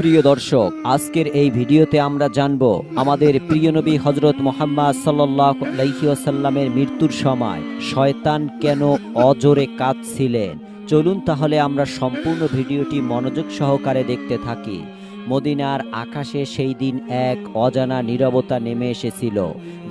সুপ্রিয় দর্শক, আজকের এই ভিডিওতে আমরা জানব আমাদের প্রিয় নবী হজরত মোহাম্মদ সাল্লাহ আলাইসাল্লামের মৃত্যুর সময় শয়তান কেন অজোরে কাঁদছিলেন। চলুন তাহলে আমরা সম্পূর্ণ ভিডিওটি মনোযোগ সহকারে দেখতে থাকি। মদিনার আকাশে সেই দিন এক অজানা নীরবতা নেমে এসেছিল,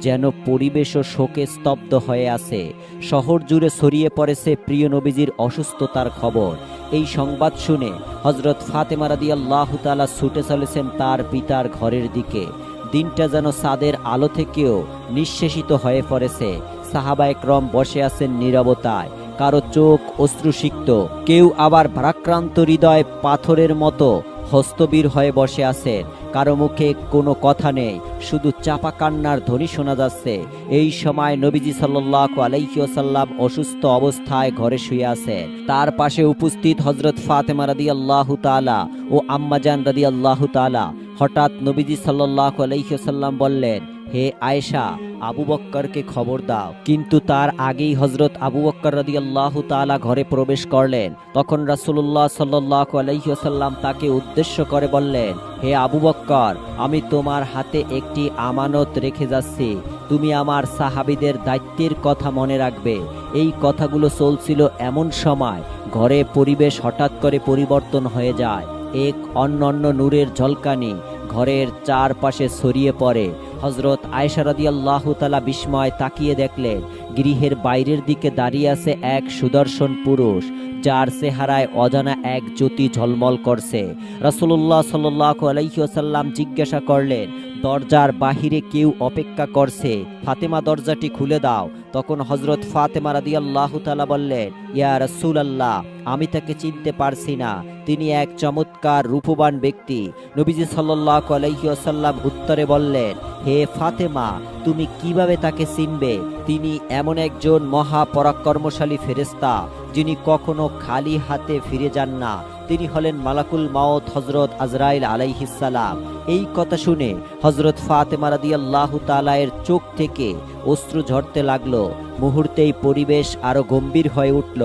যেন পরিবেশ ও শোকে স্তব্ধ হয়ে আছে। শহর জুড়ে ছড়িয়ে পড়েছে প্রিয় নবীজির অসুস্থতার খবর। এই সংবাদ শুনে হজরত ফাতেমা রাদি আল্লাহ ছুটে চলেছেন তার পিতার ঘরের দিকে। দিনটা যেন সাদের আলো থেকেও নিঃশেষিত হয়ে পড়েছে। সাহাবা একরম বসে আছেন নীরবতায়। কারও চোখ অশ্রুসিক্ত, কেউ আবার ভারাক্রান্ত হৃদয় পাথরের মতো হস্তবীর হয়ে বসে আছেন কারও মুখে কোনো কথা নেই, শুধু চাপা কান্নার ধ্বনি শোনা যাচ্ছে। এই সময় নবীজি সাল্লাহ আলাইসাল্লাম অসুস্থ অবস্থায় ঘরে শুয়ে আছে। তার পাশে উপস্থিত হজরত ফাতেমা রাদি আল্লাহ তালা ও আম্মাজান রাদি আল্লাহ তালা হঠাৎ নবীজি সাল্লাহ আলাইসাল্লাম বললেন, হে আয়েশা আবু বক্করকে খবর দাও। কিন্তু তার আগেই হজরত আবু বক্কর রাদি আল্লাহ তালা ঘরে প্রবেশ করলেন। তখন রাসুল্লাহ সাল্লাহ আলাইসাল্লাম তাকে উদ্দেশ্য করে বললেন, হে আবু বক্কর, আমি তোমার হাতে একটি আমানত রেখে যাচ্ছি। তুমি আমার সাহাবিদের দায়িত্বের কথা মনে রাখবে। এই কথাগুলো চলছিল এমন সময়, ঘরে পরিবেশ হঠাৎ করে পরিবর্তন হয়ে যায়। এক অন্য অন্য নূরের ঝলকানি ঘরের চারপাশে ছড়িয়ে পড়ে। হজরত আয়সারদি আল্লাহ তালা বিস্ময় তাকিয়ে দেখলেন, গৃহের বাইরের দিকে দাঁড়িয়ে আছে এক সুদর্শন পুরুষ, যার চেহারায় অজানা এক জ্যোতি ঝলমল করছে। রসুল্লাহ সাল্লাহ আলাইসাল্লাম জিজ্ঞাসা করলেন, দরজার বাহিরে কেউ অপেক্ষা করছে? ফাতেমা, দরজাটি খুলে দাও। তখন হজরত ফাতেমা রাদি আল্লাহ তালা বললেন, ইয়া রসুল আল্লাহ আমি তাকে চিনতে পারছি না। তিনি এক চমৎকার রূপবান ব্যক্তি। নবীজি সাল্লাহ আলাইসাল্লাম উত্তরে বললেন, হে ফাতেমা, তুমি কীভাবে তাকে চিনবে? তিনি এমন একজন মহাপরাক্রমশালী ফেরেস্তা যিনি কখনো খালি হাতে ফিরে যান না। তিনি হলেন মালাকুল মাওত হজরত আজরাইল আলাইহিসালাম এই কথা শুনে হজরত ফাতেমা রাদি আল্লাহ তালায়ের চোখ থেকে অশ্রু ঝরতে লাগল। মুহূর্তেই পরিবেশ আরও গম্ভীর হয়ে উঠল।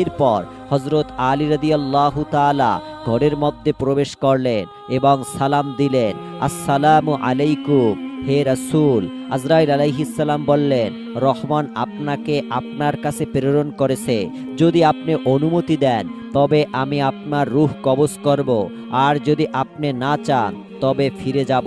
এরপর হজরত আলী রাদি আল্লাহ তালা ঘরের মধ্যে প্রবেশ করলেন এবং সালাম দিলেন। আসসালামু আলাইকুম, হে রাসুল। আজরাইল আলাইহিসাল্লাম বললেন, রহমান আপনাকে আপনার কাছে প্রেরণ করেছে। যদি আপনি অনুমতি দেন তবে আমি আপনার রুহ কবজ করব, আর যদি আপনি না চান, তবে ফিরে যাব।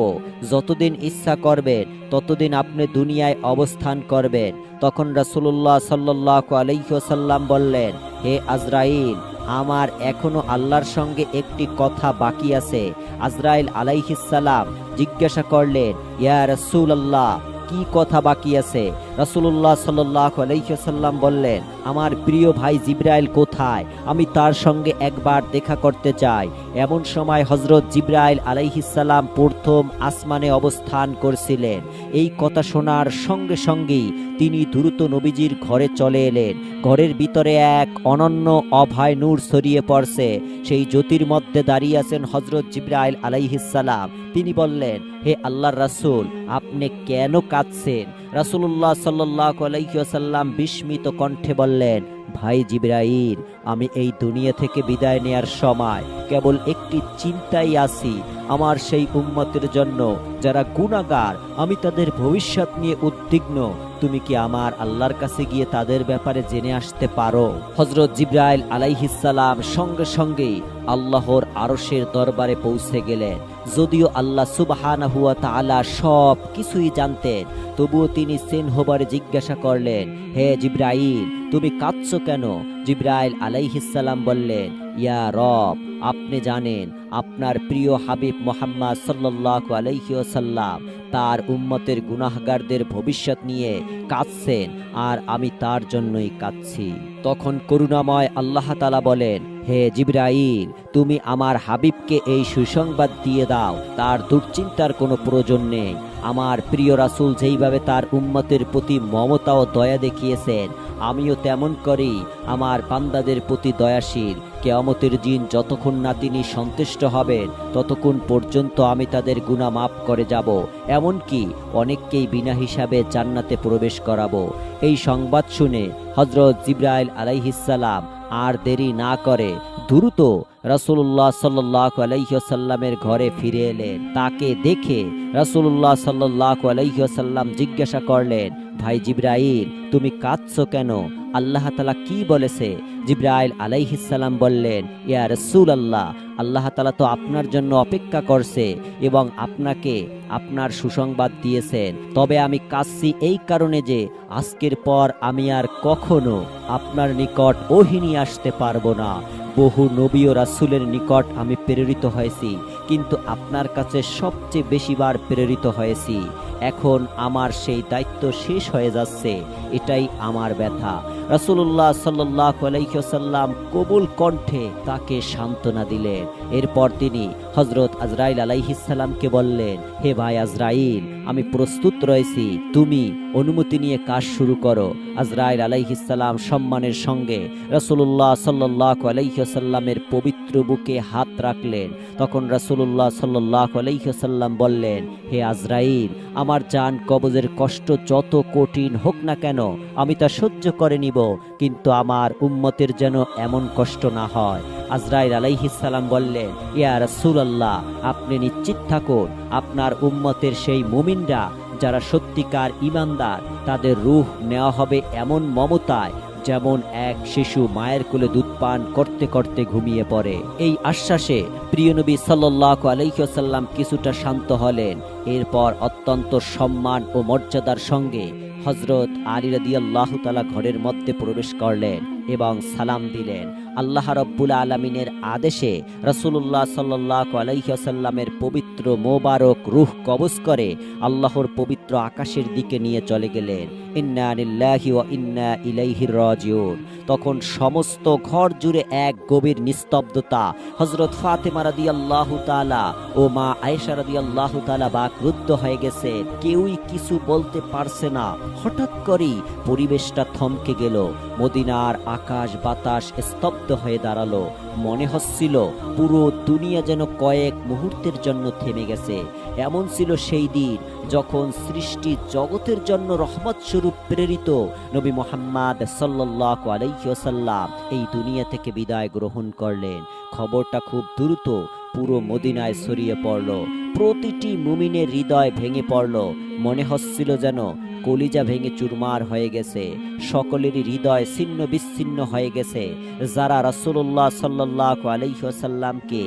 যতদিন ইচ্ছা করবেন, ততদিন আপনি দুনিয়ায় অবস্থান করবেন। তখন রাসূলুল্লাহ সাল্লাহ আলাইসাল্লাম বললেন, হে আজরাইল, আমার এখনও আল্লাহর সঙ্গে একটি কথা বাকি আছে। আজরাইল আলাইহিসাল্লাম জিজ্ঞাসা করলেন, ইয়া রসুল আল্লাহ কি কথা বাকি আছে? রসুল্লাহ সাল্লাহ বললেন, আমার প্রিয় ভাই জিব্রাইল কোথায়? আমি তার সঙ্গে একবার দেখা করতে চাই। এমন সময় হজরত জিব্রাইল আলাইহিসাল্লাম প্রথম আসমানে অবস্থান করছিলেন। এই কথা শোনার সঙ্গে সঙ্গেই তিনি দ্রুত নবীজির ঘরে চলে এলেন। ঘরের ভিতরে এক অনন্য অভয় নূর ছড়িয়ে পড়ছে। সেই জ্যোতির মধ্যে দাঁড়িয়ে আছেন হজরত জিব্রাইল আলাইহিসাল্লাম তিনি বললেন, হে আল্লাহর রাসূল, আপনি কেন কাঁদছেন? রাসূলুল্লাহ সাল্লাহ আলাইসাল্লাম বিস্মিত কণ্ঠে বললেন ভাই জিব্রাইল, আমি এই দুনিয়া থেকে বিদায় নেয়ার সময় কেবল একটি চিন্তাই আছি, আমার সেই উম্মতের জন্য যারা গুণাগার আমি তাদের ভবিষ্যৎ নিয়ে উদ্বিগ্ন। তুমি কি আমার আল্লাহর কাছে গিয়ে তাদের ব্যাপারে জেনে আসতে পারো? হজরত জিব্রাইল আলাইহিসাল্লাম সঙ্গে সঙ্গেই আল্লাহর আরশের দরবারে পৌঁছে গেলেন। যদিও আল্লাহ সুবাহানা হুয়া তাআলা সব কিছুই জানতেন, তবুও তিনি সেন হোবারে জিজ্ঞাসা করলেন, হে জিব্রাইল তুমি কাঁদছ কেন? জিব্রাইল আলাইহিসাল্লাম বললেন, ইয়া রব, আপনি জানেন, আপনার প্রিয় হাবিব মোহাম্মদ সাল্লাহ আলাইসাল্লাম তার উম্মতের গুনাহগারদের ভবিষ্যৎ নিয়ে কাঁদছেন আর আমি তার জন্যই কাঁদছি। তখন করুণাময় আল্লাহ তালা বলেন হে জিব্রাইল, তুমি আমার হাবিবকে এই সুসংবাদ দিয়ে দাও, তার দুশ্চিন্তার কোনো প্রয়োজন নেই। আমার প্রিয় রাসুল যেইভাবে তার উম্মতের প্রতি মমতা ও দয়া দেখিয়েছেন, আমিও তেমন করি আমার বান্দাদের প্রতি দয়াশীল। কেয়ামতের দিন যতক্ষণ না তিনি সন্তুষ্ট হবেন, ততক্ষণ পর্যন্ত আমি তাদের গুণা মাফ করে যাব, এমনকি অনেককেই বিনা হিসাবে জান্নাতে প্রবেশ করাবো। এই সংবাদ শুনে হজরত জিব্রাইল আলাইহিসাল্লাম আর দেরি না করে দ্রুত রসুল্লাহ সাল্লাহ আলহ্লামের ঘরে ফিরে এলেন। তাকে দেখে রসুল্লাহ সাল্লাহ আলহ্লাম জিজ্ঞাসা করলেন, ভাই জিব্রাইল, তুমি কাঁদছ কেন? আল্লাহ তালা কি বলেছে? জিব্রাইল আলাইহিসাল্লাম বললেন, ইয়া রসুল আল্লাহ আল্লাহ তালা তো আপনার জন্য অপেক্ষা করছে এবং আপনাকে আপনার সুসংবাদ দিয়েছেন। তবে আমি কাশি এই কারণে যে আজকের পর আমি আর কখনো আপনার নিকট ওহিনী আসতে পারব না। বহু নবী ও রাসুলের নিকট আমি প্রেরিত হয়েছি। কিন্তু আপনার কাছে সবচেয়ে বেশিবার প্রেরিত হয়েছি। এখন আমার সেই দায়িত্ব শেষ হয়ে যাচ্ছে। এটাই আমার ব্যথা। রাসুল্লাহ সাল্লাহ আলাইসাল্লাম কবুল কণ্ঠে তাকে সান্ত্বনা দিলেন। এরপর তিনি হজরত আজরাইল আলাইহিসাল্লামকে বললেন, হে ভাই আজরাইল, আমি প্রস্তুত রয়েছি। তুমি অনুমতি নিয়ে কাজ শুরু করো। আজরাইল আলাইহিসাল্লাম সম্মানের সঙ্গে রাসুল্লাহ সাল্লাহ আলাইসাল্লামের পবিত্র বুকে হাত রাখলেন। তখন রাসুল্লাহ সাল্লাহ আলাইসাল্লাম বললেন, হে আজরাইল, আমার জান কবজের কষ্ট যত কঠিন হোক না কেন, আমি তা সহ্য করে নিব, কিন্তু আমার উম্মতের যেন এমন কষ্ট না হয়। আজরাইল আলাইহিসাল্লাম বললেন, ইয়া রাসূল আল্লাহ আপনি নিশ্চিত থাকুন, আপনার উম্মতের সেই মুমিনরা যারা সত্যিকার ইমানদার তাদের রূহ নেওয়া হবে এমন মমতায় যেমন এক শিশু মায়ের কোলে দুধ পান করতে করতে ঘুমিয়ে পড়ে। এই আশ্বাসে প্রিয়নবী সাল্লাহ আলহিসাল্লাম কিছুটা শান্ত হলেন। এরপর অত্যন্ত সম্মান ও মর্যাদার সঙ্গে হজরত আলী রদিয়াল্লাহতালা তালা ঘরের মধ্যে প্রবেশ করলেন এবং সালাম দিলেন। আল্লাহ রব্বুল আলমিনের আদেশে রসুল্লাহ সাল্লাহ আলাইসাল্লামের পবিত্র মোবারক রুহ কবজ করে আল্লাহর পবিত্র আকাশের দিকে নিয়ে চলে গেলেন। ইন্না আনিল্লাহি ও ইন্না ইলাইহির রাজিউন। তখন সমস্ত ঘর জুড়ে এক গভীর নিস্তব্ধতা হজরত ফাতেমা রাদি আল্লাহ তালা ও মা আয়েশা রাদি আল্লাহ তালা বা ক্রুদ্ধ হয়ে গেছে কেউই কিছু বলতে পারছে না। হঠাৎ করেই পরিবেশটা থমকে গেল। মদিনার আকাশ বাতাস স্তব্ধ হয়ে দাঁড়াল। মনে হচ্ছিল পুরো দুনিয়া যেন কয়েক মুহূর্তের জন্য থেমে গেছে। এমন ছিল সেই দিন যখন সৃষ্টি জগতের জন্য রহমত স্বরূপ প্রেরিত নবী মোহাম্মদ সাল্লাহ আলাইসাল্লাম এই দুনিয়া থেকে বিদায় গ্রহণ করলেন। খবরটা খুব দ্রুত পুরো মদিনায় ছড়িয়ে পড়ল। প্রতিটি মুমিনের হৃদয় ভেঙে পড়ল। মনে হচ্ছিল যেন কলিজা ভেঙে চুরমার হয়ে গেছে। সকলেরই হৃদয় ছিন্ন বিচ্ছিন্ন হয়ে গেছে। যারা রাসুল্লাহ সাল্লাহ আলহ্লামকে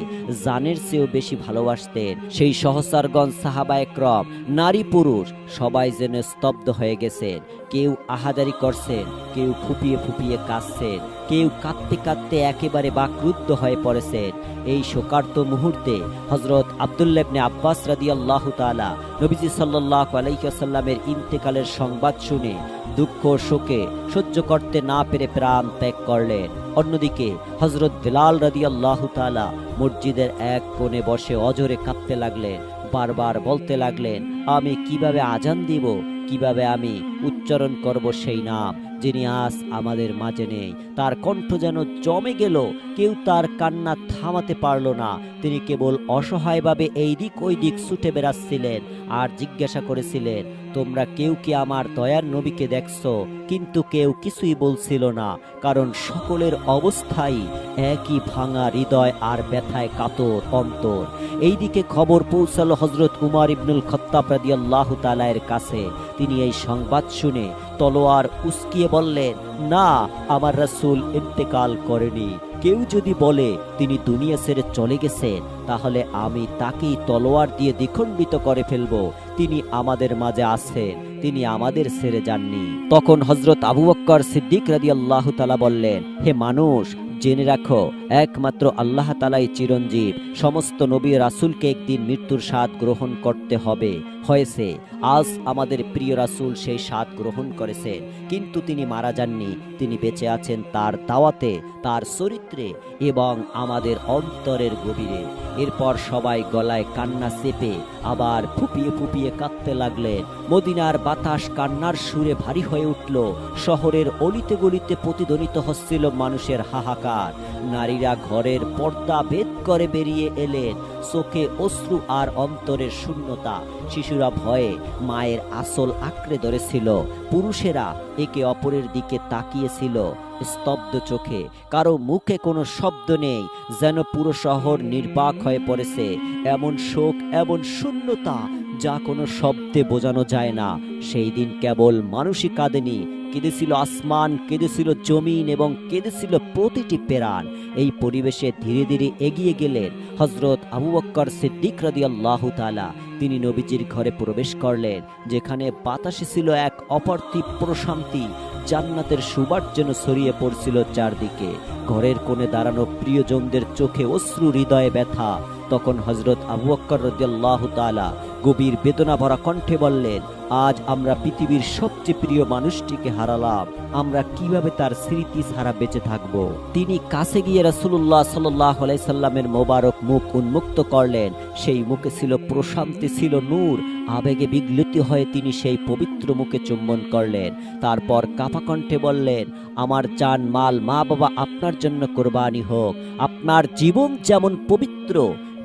জানের চেয়েও বেশি ভালোবাসতেন, সেই সহসারগঞ্জ সাহাবায় ক্রম নারী পুরুষ, সবাই যেন স্তব্ধ হয়ে গেছেন। কেউ আহাদারি করছেন, কেউ ফুপিয়ে ফুপিয়ে কাঁদছেন। কেউ কাঁদতে কাঁদতে একেবারে বাক্রুদ্ধ হয়ে পড়েছেন এই শোকার্ত মুহূর্তে হজরত আবদুল্লেবনে আব্বাস রাদি আল্লাহ তালা নবীজি সাল্লাহ আলাইসাল্লামের ইন্তেকালের সংবাদ শুনে দুঃখ শোকে সহ্য করতে না পেরে প্রাণ ত্যাগ করলেন। অন্যদিকে হজরত বিলাল রাদি আল্লাহ তালা মসজিদের এক কোণে বসে অজরে কাঁদতে লাগলেন, বারবার বলতে লাগলেন, আমি কীভাবে আজান দিব, কীভাবে আমি উচ্চারণ করব সেই নাম? যিনি আজ আমাদের মাঝে নেই। তার কণ্ঠ যেন জমে গেল, কেউ তার কান্না থামাতে পারল না। তিনি কেবল অসহায়ভাবে এই দিক ওই দিক ছুটে বেড়াচ্ছিলেন আর জিজ্ঞাসা করেছিলেন তোমরা কেউ কি আমার দয়ার নবীকে দেখছ? কিন্তু কেউ কিছুই বলছিল না, কারণ সকলের অবস্থাই একই ভাঙা হৃদয় আর ব্যথায় কাতর অন্তর। এইদিকে খবর পৌঁছালো হজরত উমার ইবনুল খত্তাব রাদিয়াল্লাহু তালায়ের কাছে। তিনি এই সংবাদ শুনে তলোয়ার উস্কিয়ে বললেন, না, আমার রাসূল ইন্তেকাল করেনি। কেউ যদি বলে তিনি দুনিয়া ছেড়ে চলে গেছেন তাহলে আমি তাকেই তলোয়ার দিয়ে দ্বিখণ্ডিত করে ফেলব। তিনি আমাদের মাঝে আছেন, তিনি আমাদের ছেড়ে যাননি। তখন হজরত আবু বক্কর সিদ্দিক রাদি আল্লাহ তালা বললেন, হে মানুষ, জেনে রাখো, একমাত্র আল্লাহ তালাই চিরঞ্জীব। সমস্ত নবী রাসুলকে একদিন মৃত্যুর স্বাদ গ্রহণ করতে হবে। হয়েছে, আজ আমাদের প্রিয় রাসুল সেই স্বাদ গ্রহণ করেছেন, কিন্তু তিনি মারা যাননি। তিনি বেঁচে আছেন তার দাওয়াতে, তার চরিত্রে এবং আমাদের অন্তরের গভীরে। এরপর সবাই গলায় কান্না চেপে আবার ফুপিয়ে ফুপিয়ে কাঁদতে লাগলেন মদিনার বাতাস কান্নার সুরে ভারী হয়ে উঠল। শহরের অলিতে গলিতে প্রতিধ্বনিত হচ্ছিল মানুষের হাহাকার। নারীরা ঘরের পর্দা ভেদ করে বেরিয়ে এলেন। চোখে অশ্রু আর অন্তরের শূন্যতা। শিশুরা ভয়ে মায়ের আসল আঁকড়ে ধরেছিল। পুরুষেরা একে অপরের দিকে তাকিয়েছিল। স্তব্ধ চোখে। কারও মুখে কোনো শব্দ নেই, যেন পুরো শহর নির্বাক হয়ে পড়েছে। এমন শোক, এমন শূন্যতা, যা কোনো শব্দে বোঝানো যায় না। সেই দিন কেবল মানুষই কাঁদেনি। কেঁদেছিল আসমান কেঁদেছিল জমিন এবং কেঁদেছিল প্রতিটি পেরান এই পরিবেশে ধীরে ধীরে এগিয়ে গেলেন হজরত আবু বক্কর সিদ্দিক রাদি আল্লাহ তিনি নবীজির ঘরে প্রবেশ করলেন, যেখানে বাতাসে ছিল এক অপার্থিব প্রশান্তি। জান্নাতের সুবাস যেন ছড়িয়ে পড়ছিল চারদিকে। ঘরের কোণে দাঁড়ানো প্রিয়জনদের চোখে অশ্রু হৃদয়ে ব্যথা। তখন হজরত আবু বক্কর রদিয়াল্লাহ তালা গভীর বেদনা ভরা কণ্ঠে বললেন, আজ আমরা পৃথিবীর সবচেয়ে প্রিয় মানুষটিকে হারালাম। আমরা কীভাবে তার স্মৃতি ছাড়া বেঁচে থাকব? তিনি কাছে গিয়ে রাসুল্লাহ সাল্লাহ সাল্লামের মোবারক মুখ উন্মুক্ত করলেন। সেই মুখে ছিল প্রশান্তি, ছিল নূর। আবেগে বিগলিত হয়ে তিনি সেই পবিত্র মুখে চুম্বন করলেন। তারপর কাপা কণ্ঠে বললেন, আমার চান মাল মা বাবা আপনার জন্য কোরবানি হোক। আপনার জীবন যেমন পবিত্র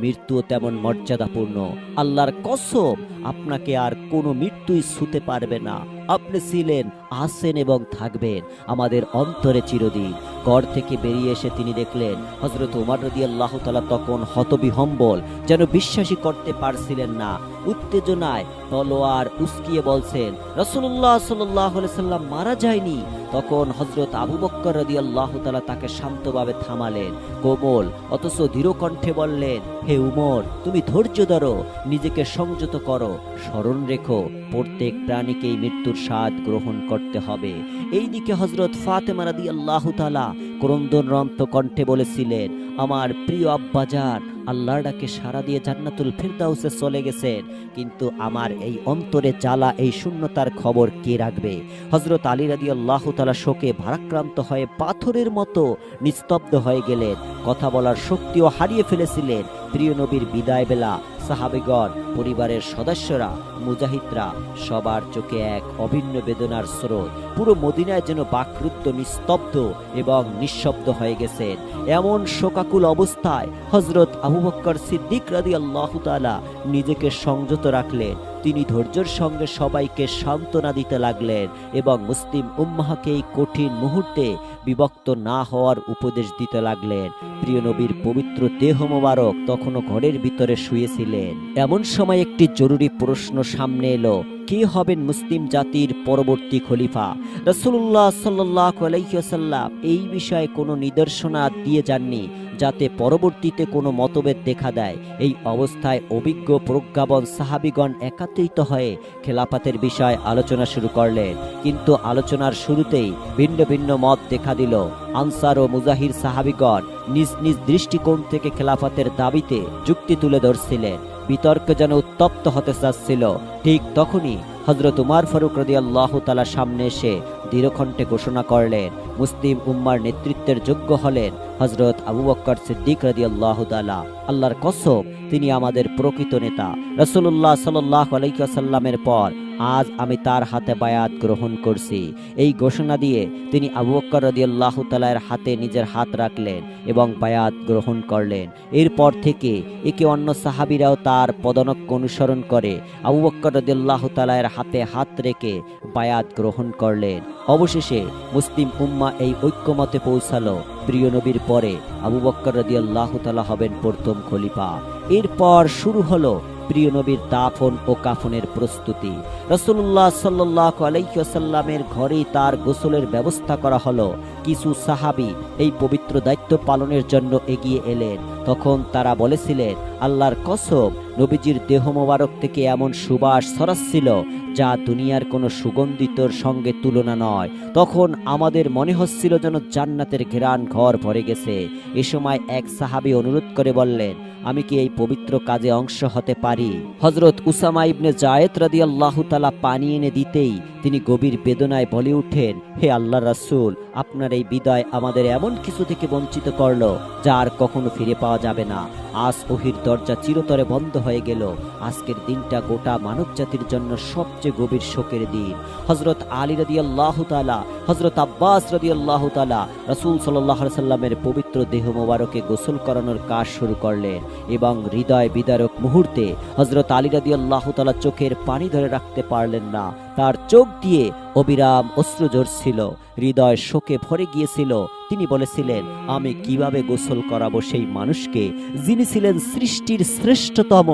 মৃত্যুও তেমন মর্যাদাপূর্ণ। আল্লাহর কসম আপনাকে আর কোনো মৃত্যুই ছুতে পারবে না। আপনি ছিলেন আছেন এবং থাকবেন। আমাদের অন্তরে চিরদিন। ঘর থেকে বেরিয়ে এসে তিনি দেখলেন হজরত উমার রদি আল্লাহ তালা তখন হতবিহম্বল, যেন বিশ্বাসই করতে পারছিলেন না। উত্তেজনায় তলোয়ার উস্কিয়ে বলছেন রসুল্লাহ সাল্লাহ সাল্লাম মারা যায়নি? তখন হজরত আবু বক্কর রদি আল্লাহ তালা তাকে শান্তভাবে থামালেন, কোমল অথচ দৃঢ় কণ্ঠে বললেন, হে উমর, তুমি ধৈর্য ধরো, নিজেকে সংযত করো। স্মরণ রেখো, প্রত্যেক প্রাণীকেই মৃত্যুর স্বাদ গ্রহণ করতে হবে। এই দিকে হজরত ফাতেমা রাদি আল্লাহ তালা ক্রন্দন রন্ত কণ্ঠে বলেছিলেন, আমার প্রিয় আব্বাজান আল্লাহর ডাকে সারা দিয়ে জান্নাতুল ফিরদাউসে চলে গেছেন। কিন্তু আমার এই অন্তরে জ্বালা, এই শূন্যতার খবর কে রাখবে? হজরত আলী রাদি আল্লাহ তালা শোকে ভারাক্রান্ত হয়ে পাথরের মতো নিস্তব্ধ হয়ে গেলেন। কথা বলার শক্তিও হারিয়ে ফেলেছিলেন। প্রিয় নবীর বিদায় বেলা সাহাবেগণ, পরিবারের সদস্যরা, মুজাহিদরা, সবার চোখে এক অভিন্ন বেদনার স্রোত। পুরো মদিনায় যেন বাকরুদ্ধ, নিস্তব্ধ এবং নিঃশব্দ হয়ে গেছেন। এমন শোকাকুল অবস্থায় হজরত আবু বক্কর সিদ্দিক রাদি আল্লাহ তালা নিজেকে সংযত রাখলেন তিনি ধৈর্যের সঙ্গে সবাইকে সান্ত্বনা দিতে লাগলেন এবং মুসলিম উম্মাহকে এই কঠিন মুহূর্তে বিভক্ত না হওয়ার উপদেশ দিতে লাগলেন। প্রিয় নবীর পবিত্র দেহ মোবারক তখনও ঘরের ভিতরে শুয়েছিলেন। এমন সময় একটি জরুরি প্রশ্ন সামনে এলো, কে হবেন মুসলিম জাতির পরবর্তী খলিফা? রসুল্লাহ সাল্লাহ আলাইসাল্লাম এই বিষয়ে কোনো নিদর্শনা দিয়ে যাননি। যাতে পরবর্তীতে কোনো মতভেদ দেখা দেয়। এই অবস্থায় অভিজ্ঞ প্রজ্ঞাবন সাহাবিগণ একাত্রিত হয়ে খেলাফাতের বিষয় আলোচনা শুরু করলেন। কিন্তু আলোচনার শুরুতেই ভিন্ন ভিন্ন মত দেখা দিল। আনসার ও মুজাহির সাহাবিগণ নিজ নিজ দৃষ্টিকোণ থেকে খেলাফাতের দাবিতে যুক্তি তুলে ধরছিলেন। বিতর্ক যেন উত্তপ্ত হতে চাচ্ছিল। ঠিক তখনই হজরত উমার ফারুক রদি আল্লাহ তালা সামনে এসে দৃঢ়কণ্ঠে ঘোষণা করলেন, মুসলিম উম্মার নেতৃত্বের যোগ্য হলেন হজরত আবু বক্কর সিদ্দিক রদি আল্লাহ তালা আল্লাহর কসব তিনি আমাদের প্রকৃত নেতা। রসুল্লাহ সাল্লাহ আলাইসাল্লামের পর আজ আমি তার হাতে বায়াত গ্রহণ করছি। এই ঘোষণা দিয়ে তিনি আবু বক্কর রদিয়াল্লাহ তালার হাতে নিজের হাত রাখলেন এবং বায়াত গ্রহণ করলেন। এরপর থেকে একে অন্য সাহাবিরাও তার পদনক্য অনুসরণ করে আবু বক্কর রদিয়াল্লাহ তালার হাতে হাত রেখে বায়াত গ্রহণ করলেন। অবশেষে মুসলিম উম্মা এই ঐক্যমতে পৌঁছালো। প্রিয় নবীর পরে আবু বক্কর রদিয়াল্লাহ তালা হবেন প্রথম খলিফা। এরপর শুরু হলো প্রিয় নবীর দাফন ও কাফনের প্রস্তুতি। রসুল্লাহ সাল্লাহ আলাইসাল্লামের ঘরেই তার গোসলের ব্যবস্থা করা হলো। কিছু সাহাবি এই পবিত্র দায়িত্ব পালনের জন্য এগিয়ে এলেন। তখন তারা বলেছিলেন, আল্লাহর কসম, নবীজির দেহ মোবারক থেকে এমন সুবাস ছড়াচ্ছিল যা দুনিয়ার কোনো সুগন্ধিতর সঙ্গে তুলনা নয়। তখন আমাদের মনে হচ্ছিল যেন জান্নাতের ঘেরান ঘর ভরে গেছে। এ সময় এক সাহাবি অনুরোধ করে বললেন আমি কি এই পবিত্র কাজে অংশ হতে পারি? হজরত উসামা ইবনে জায়েদ রাদি আল্লাহ তালা পানি এনে দিতেই তিনি গভীর বেদনায় বলে উঠেন, হে আল্লাহ রাসুল, আপনার এই বিদায় আমাদের এমন কিছু থেকে বঞ্চিত করল, যা আর কখনো ফিরে পাওয়া যাবে না। আজ ওহির দরজা চিরতরে বন্ধ হয়ে গেল। আজকের দিনটা গোটা মানব জাতির জন্য সবচেয়ে গভীর শোকের দিন। হজরত আলী রদি আল্লাহ তালা হজরত আব্বাস রদি আল্লাহ তালা রসুল সাল্লাহ সাল্লামের পবিত্র দেহ মোবারকে গোসল করানোর কাজ শুরু করলেন। এবং হৃদয় বিদারক মুহূর্তে হজরত আলী রাদি আল্লাহ চোখের পানি ধরে রাখতে পারলেন না। তার চোখ দিয়ে অবিরাম অশ্রু ঝরছিল হৃদয় শোকে ভরে গিয়েছিল। তিনি বলেছিলেন, আমি কীভাবে গোসল করাবো সেই মানুষকে যিনি ছিলেন সৃষ্টির শ্রেষ্ঠতম,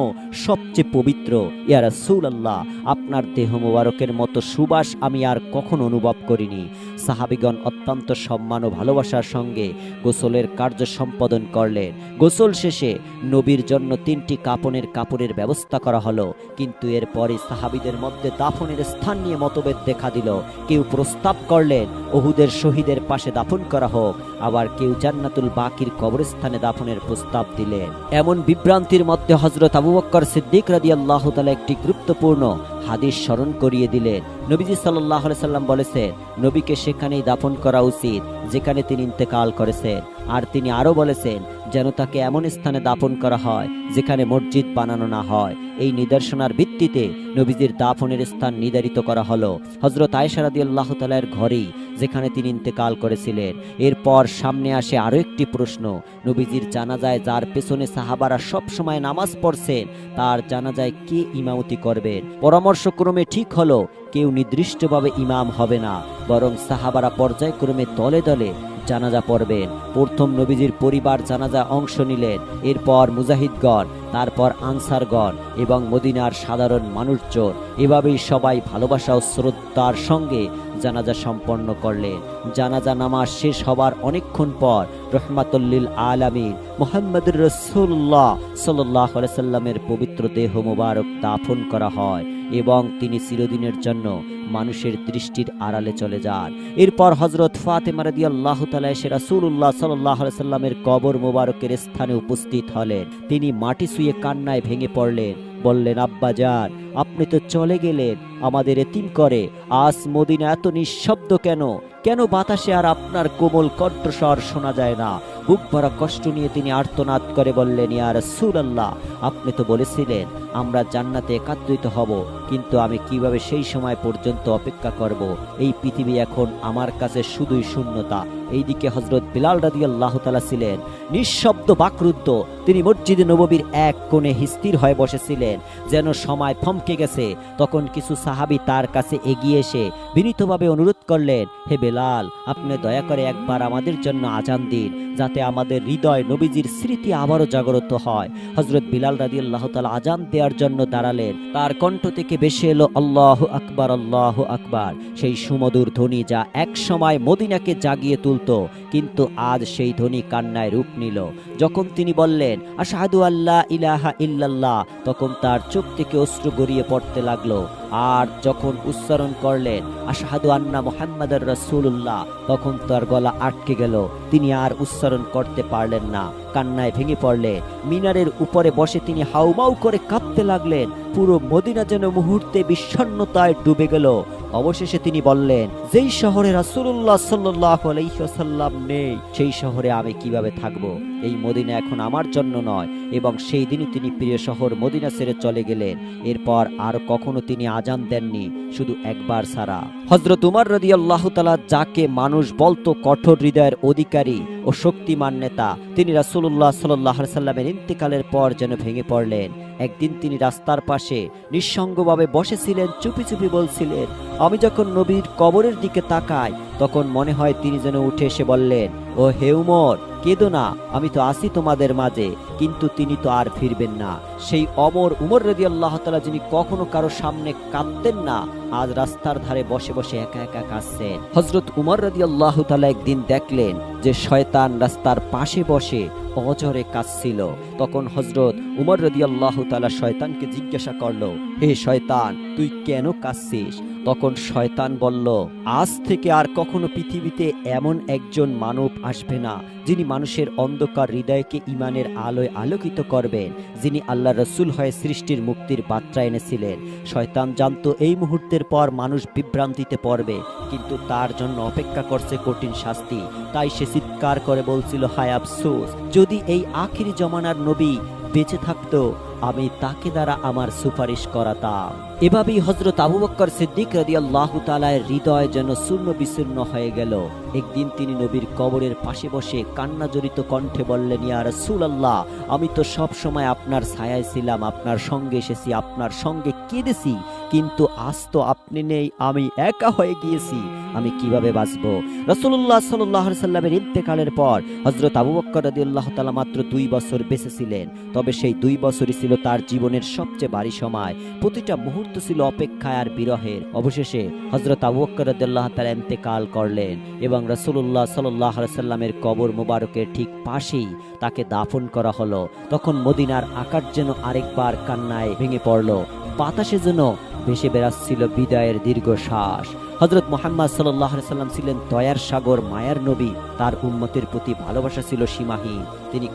সবচেয়ে পবিত্র। ইয়া রাসূলুল্লাহ, আপনার দেহ মোবারকের মতো সুবাস আমি আর কখনো অনুভব করিনি। সাহাবিগণ অত্যন্ত সম্মান ও ভালোবাসার সঙ্গে গোসলের কার্য সম্পাদন করলেন। গোসল শেষে নবীর জন্য তিনটি কাপনের কাপড়ের ব্যবস্থা করা হলো, কিন্তু এরপরে সাহাবিদের মধ্যে দাফনের স্থান নিয়ে মতভেদ দেখা দিল। কেউ প্রস্তাব করলেন, ওহুদের শহীদের পাশে দাফন করা হোক। আবার কেউ জান্নাতুল বাকির কবরস্থানে দাফনের প্রস্তাব দিলেন। এমন বিভ্রান্তির মধ্যে হজরত আবু বক্কর সিদ্দিক রাদি আল্লাহ তালা একটি গুরুত্বপূর্ণ হাদিস স্মরণ করিয়ে দিলেন। নবীজি সাল্লাহ সাল্লাম বলেছেন, নবীকে সেখানেই দাফন করা উচিত, যেখানে তিনি ইন্তেকাল করেছেন। আর তিনি আরও বলেছেন, যেন তাকে এমন স্থানে দাফন করা হয়, যেখানে মসজিদ বানানো না হয়। এই নিদর্শনার ভিত্তিতে নবীজির দাফনের স্থান নির্ধারিত করা হলো। হজরত আয়সারাদি আল্লাহ তালার ঘরেই, যেখানে তিনি ইন্তেকাল করেছিলেন। এরপর সামনে আসে আরও একটি প্রশ্ন, নবীজির জানাজায় যার পেছনে সাহাবারা সব সময় নামাজ পড়ছেন, তার জানাজায় কে ইমামতি করবেন? পরামর্শক্রমে ঠিক হলো, কেউ নির্দিষ্টভাবে ইমাম হবে না, বরং সাহাবারা পর্যায়ক্রমে দলে দলে জানাজা পড়বেন। প্রথম নবীজির পরিবার জানাজা অংশ নিলেন। এরপর মুজাহিদগণ, তারপর আনসারগণ এবং মদিনার সাধারণ মানুষজন এভাবেই সবাই ভালোবাসা ও শ্রদ্ধার সঙ্গে জানাজা সম্পন্ন করলেন। জানাজা নামাজ শেষ হবার অনেকক্ষণ পর রহমাতুল্লিল আলামিন মোহাম্মদ রসুল্লাহ সাল্লাহ সাল্লামের পবিত্র দেহ মোবারক দাফন করা হয়। এবং তিনি চিরদিনের জন্য মানুষের দৃষ্টির আড়ালে চলে যান। এরপর হজরত ফাতেমা রাদি আল্লাহ তালা এসে রাসুল্লাহ সাল্লাহ সাল্লামের কবর মোবারকের স্থানে উপস্থিত হলেন। তিনি মাটি শুয়ে কান্নায় ভেঙে পড়লেন। বললেন, আব্বা যান আপনি তো চলে গেলেন। আমাদের এতিম করে। আজ মদিনা এত নিঃশব্দ কেন? কেন বাতাসে আর আপনার কোমল কণ্ঠস্বর শোনা যায় না? বুক ভরা কষ্ট নিয়ে তিনি আর্তনাদ করে বললেন, ইয়া রাসূলুল্লাহ, আপনি তো বলেছিলেন, আমরা জান্নাতে একাত্রিত হব, কিন্তু আমি কীভাবে সেই সময় পর্যন্ত অপেক্ষা করব? এই পৃথিবী এখন আমার কাছে শুধুই শূন্যতা। এইদিকে হজরত বিলাল রাদি আল্লাহ তালা ছিলেন। নিঃশব্দ বাকরুদ্ধ, তিনি মসজিদে নববীর এক কোণে স্থির হয়ে বসেছিলেন। যেন সময় থমকে গেছে, তখন কিছু সাহাবি তার কাছে এগিয়ে এসে বিনীতভাবে অনুরোধ করলেন, হে বেলাল, আপনি দয়া করে একবার আমাদের জন্য আজান দিন, যাতে আমাদের হৃদয় নবীজির স্মৃতি আবারও জাগ্রত হয়। হজরত বিলাল রাদি আল্লাহ তালা আজান দেওয়ার জন্য দাঁড়ালেন। তার কণ্ঠ থেকে বেশি এলো, আল্লাহ আকবার আল্লাহ আকবার। সেই সুমধুর ধ্বনি যা এক সময় মদিনাকে জাগিয়ে তুলতো কিন্তু আজ সেই ধ্বনি কান্নায় রূপ নিল। যখন তিনি বললেন, আশাহাদু আল্লাহ ইলাহা ইল্লাল্লাহ, তখন তার চোখ থেকে অশ্রু গড়িয়ে পড়তে লাগল। আর যখন উচ্চারণ করলেন, আশাহাদু আন্না মোহাম্মদ রসুল্লাহ তখন তার গলা আটকে গেল। তিনি আর উচ্চারণ করতে পারলেন না। কান্নায় ভেঙে পড়লে মিনারের উপরে বসে তিনি হাউমাউ করে কাঁপতে লাগলেন। পুরো মদিনা যেন মুহূর্তে বিষণ্ণতায় ডুবে গেল। অবশেষে তিনি বললেন যেই শহরে রাসুল্লাহ সাল্লাহ আলাইসাল্লাম নেই সেই শহরে আমি কীভাবে থাকব? এই মদিনা এখন আমার জন্য নয়, এবং সেই দিনই তিনি প্রিয় শহর মদিনা ছেড়ে চলে গেলেন। এরপর আর কখনো তিনি আজান দেননি, শুধু একবার সারা। হজরত উমর রাদিয়াল্লাহু তাআলা যাকে মানুষ বলতো কঠোর হৃদয়ের অধিকারী ও শক্তিমান নেতা, তিনি রাসূলুল্লাহ সাল্লাল্লাহু আলাইহি সাল্লামের ইন্তেকালের পর যেন ভেঙে পড়লেন। একদিন তিনি রাস্তার পাশে নিঃসঙ্গভাবে বসেছিলেন, চুপি চুপি বলছিলেন, আমি যখন নবীর কবরের দিকে তাকাই, তখন মনে হয় তিনি যেন উঠে এসে বললেন ও হে উমর কেঁদো না, আমি তো আসি তোমাদের মাঝে, কিন্তু তিনি তো আর ফিরবেন না। সেই অমর উমর রদি আল্লাহ তালা যিনি কখনো কারও সামনে কাঁদতেন না আজ রাস্তার ধারে বসে বসে একা একা কাঁদছেন। হজরত উমর রদি আল্লাহ তালা একদিন দেখলেন যে শয়তান রাস্তার পাশে বসে অজরে কাঁদছিল। তখন হজরত উমর রদি আল্লাহ তালা শয়তানকে জিজ্ঞাসা করল, হে শয়তান, তুই কেন কাঁদছিস? তখন শয়তান বলল, আজ থেকে আর কখনো পৃথিবীতে এমন একজন মানব আসবে না, যিনি মানুষের অন্ধকার হৃদয়কে ইমানের আলোয় আলোকিত করবেন, যিনি আল্লাহ রসুল হয়ে সৃষ্টির মুক্তির বার্তা এনেছিলেন। শয়তান জানতো এই মুহূর্তের পর মানুষ বিভ্রান্তিতে পড়বে, কিন্তু তার জন্য অপেক্ষা করছে কঠিন শাস্তি। তাই সে চিৎকার করে বলছিল, হায় আফসোস, যদি এই আখিরি জমানার নবী বেঁচে থাকতো, আমি তাকে দ্বারা আমার সুপারিশ করাতাম। এভাবেই হজরত আবু বক্কর সিদ্দিক রাদি আল্লাহ তালার হৃদয় যেন শূন্য বিশূর্ণ হয়ে গেল। একদিন তিনি নবীর কবরের পাশে বসে কান্না জড়িত কণ্ঠে বললেন, ইয়া রসুল আল্লাহ আমি তো সব সময় আপনার ছায়ায় ছিলাম, আপনার সঙ্গে এসেছি, আপনার সঙ্গে কেঁদেছি, কিন্তু আজ তো আপনি নেই, আমি একা হয়ে গিয়েছি। আমি কীভাবে বাঁচব? রসুল্লাহ সাল্লাহ সাল্লামের ইন্তেকালের পর হজরত আবু বক্কর রাদি আল্লাহ তালা মাত্র দুই বছর বেঁচে ছিলেন তবে সেই দুই বছরই ছিল তার জীবনের সবচেয়ে ভারী সময়। প্রতিটা মুহূর্ত ছিল অপেক্ষায় আর বিরহের। অবশেষে হজরত আবু বক্কর রাদিয়াল্লাহু তাআলা ইন্তেকাল করলেন এবং রাসূলুল্লাহ সাল্লাল্লাহু আলাইহি সাল্লামের কবর মোবারকের ঠিক পাশেই তাকে দাফন করা হলো। তখন মদিনার আকাশ যেন আরেকবার কান্নায় ভেঙে পড়ল। বাতাসে যেন ভেসে বেড়াচ্ছিল বিদায়ের দীর্ঘ শ্বাস হজরত মোহাম্মদ সাল্লাহ সাল্লাম ছিলেন দয়ার সাগর, মায়ার নবী। তার উন্মতের প্রতি ভালোবাসা ছিল সীমাহীন। তিনি